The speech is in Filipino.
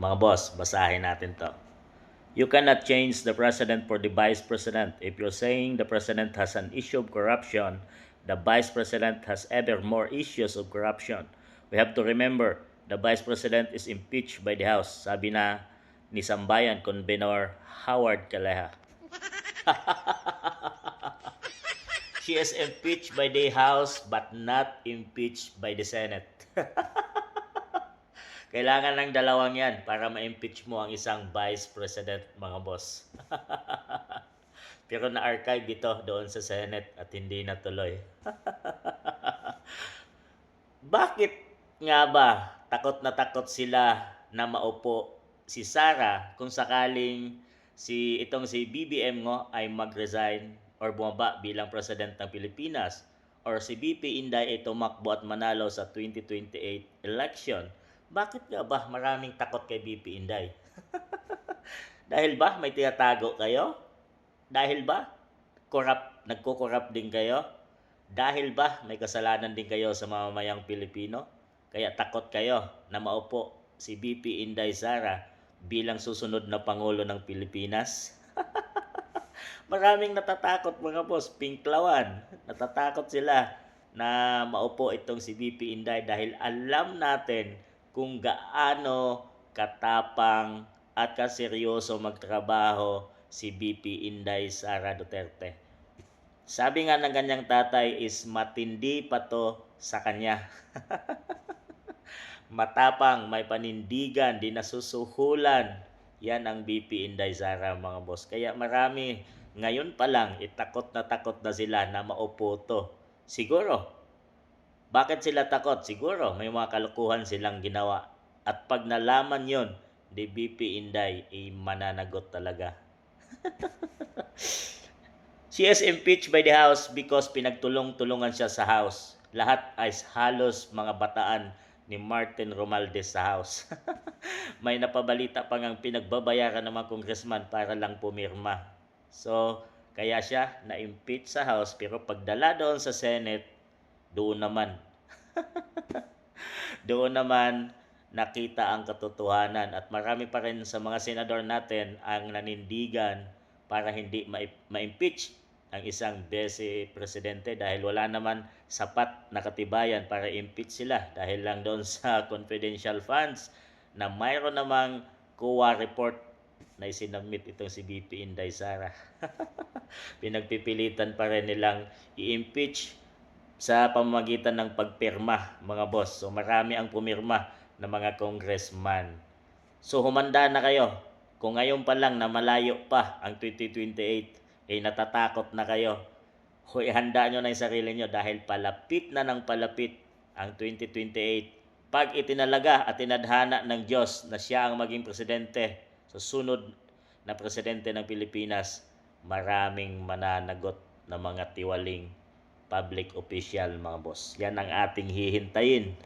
Mga boss, basahin natin to. You cannot change the president for the vice president. If you're saying the president has an issue of corruption, the vice president has ever more issues of corruption. We have to remember, the vice president is impeached by the House. Sabi na ni Sambayan Convenor Howard Caleja. She is impeached by the House but not impeached by the Senate. Kailangan ng dalawang yan para ma-impeach mo ang isang vice president, mga boss. Pero na-archive ito doon sa Senate at hindi natuloy. Bakit nga ba takot na takot sila na maupo si Sara kung sakaling si itong si BBM ngo ay mag-resign or bumaba bilang president ng Pilipinas or si BP Inday ay tumakbo at manalo sa 2028 election? Bakit nga ba maraming takot kay BP Inday? Dahil ba may tinatago kayo? Dahil ba corrupt, nagko-corrupt din kayo? Dahil ba may kasalanan din kayo sa mamamayang Pilipino? Kaya takot kayo na maupo si BP Inday Sara bilang susunod na Pangulo ng Pilipinas? Maraming natatakot mga boss, pinklawan. Natatakot sila na maupo itong si BP Inday dahil alam natin kung gaano katapang at kaseryoso magtrabaho si BP Inday Sara Duterte. Sabi nga ng kanyang tatay is matindi pa to sa kanya. Matapang, may panindigan, di nasusuhulan. Yan ang BP Inday Sara mga boss. Kaya marami ngayon pa lang itakot na takot na sila na maupo to. Siguro, bakit sila takot? Siguro may mga kalukuhan silang ginawa. At pag nalaman yon di BP Inday, ay mananagot talaga. She is impeached by the House because pinagtulong-tulungan siya sa House. Lahat ay halos mga bataan ni Martin Romualdez sa House. may napabalita pa ngang pinagbabayaran ng mga congressman para lang pumirma. So, kaya siya na-impeach sa House pero pagdala doon sa Senate, doon naman. doon naman nakita ang katotohanan at marami pa rin sa mga senador natin ang nanindigan para hindi ma- ma-impeach ang isang vice presidente dahil wala naman sapat na katibayan para impeach sila dahil lang doon sa confidential funds na mayroon namang COA report na isinabmit itong si BP Inday Sara. Pinagpipilitan pa rin nilang i-impeach sa pamamagitan ng pagpirma, mga boss. So marami ang pumirma ng mga congressman. So humanda na kayo. Kung ngayon pa lang na malayo pa ang 2028, eh natatakot na kayo. Hoy, handa nyo na yung sarili nyo dahil palapit na ng palapit ang 2028. Pag itinalaga at tinadhana ng Diyos na siya ang maging presidente sa sunod na presidente ng Pilipinas, maraming mananagot na mga tiwaling public official mga boss. Yan ang ating hihintayin